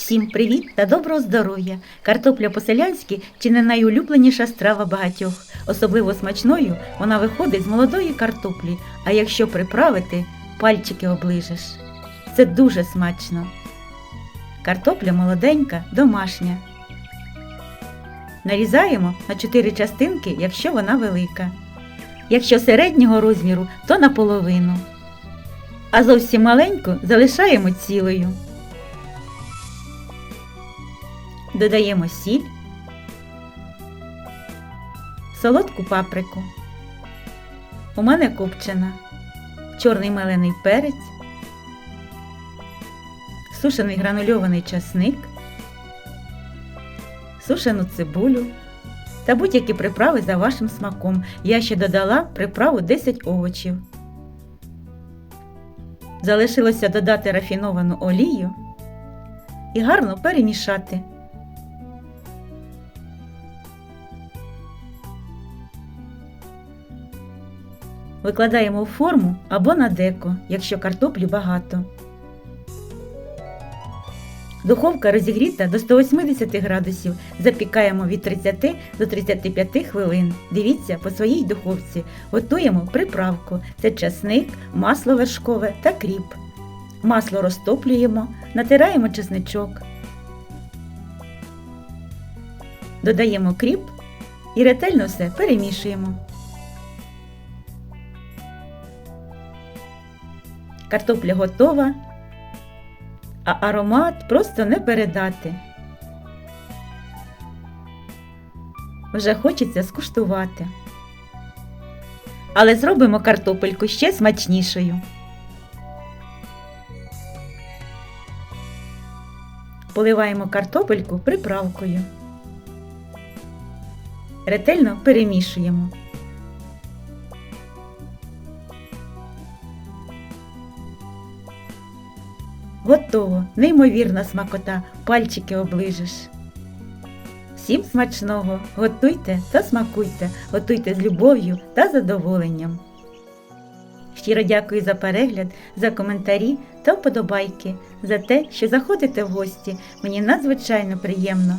Всім привіт та доброго здоров'я! Картопля по-селянськи чи не найулюбленіша страва багатьох. Особливо смачною вона виходить з молодої картоплі, а якщо приправити, пальчики оближеш. Це дуже смачно. Картопля молоденька, домашня. Нарізаємо на 4 частинки, якщо вона велика. Якщо середнього розміру, то наполовину. А зовсім маленьку залишаємо цілою. Додаємо сіль, солодку паприку. У мене копчена, чорний мелений перець, сушений гранульований часник, сушену цибулю та будь-які приправи за вашим смаком. Я ще додала приправу 10 овочів. Залишилося додати рафіновану олію і гарно перемішати. Викладаємо у форму або на деко, якщо картоплі багато. Духовка розігріта до 180 градусів. Запікаємо від 30 до 35 хвилин. Дивіться по своїй духовці. Готуємо приправку. Це часник, масло вершкове та кріп. Масло розтоплюємо, натираємо чесничок. Додаємо кріп і ретельно все перемішуємо. Картопля готова, а аромат просто не передати. Вже хочеться скуштувати. Але зробимо картопельку ще смачнішою. Поливаємо картопельку приправкою. Ретельно перемішуємо. Готово, неймовірна смакота, пальчики оближеш. Всім смачного, готуйте та смакуйте, готуйте з любов'ю та задоволенням. Щиро дякую за перегляд, за коментарі та вподобайки, за те, що заходите в гості. Мені надзвичайно приємно.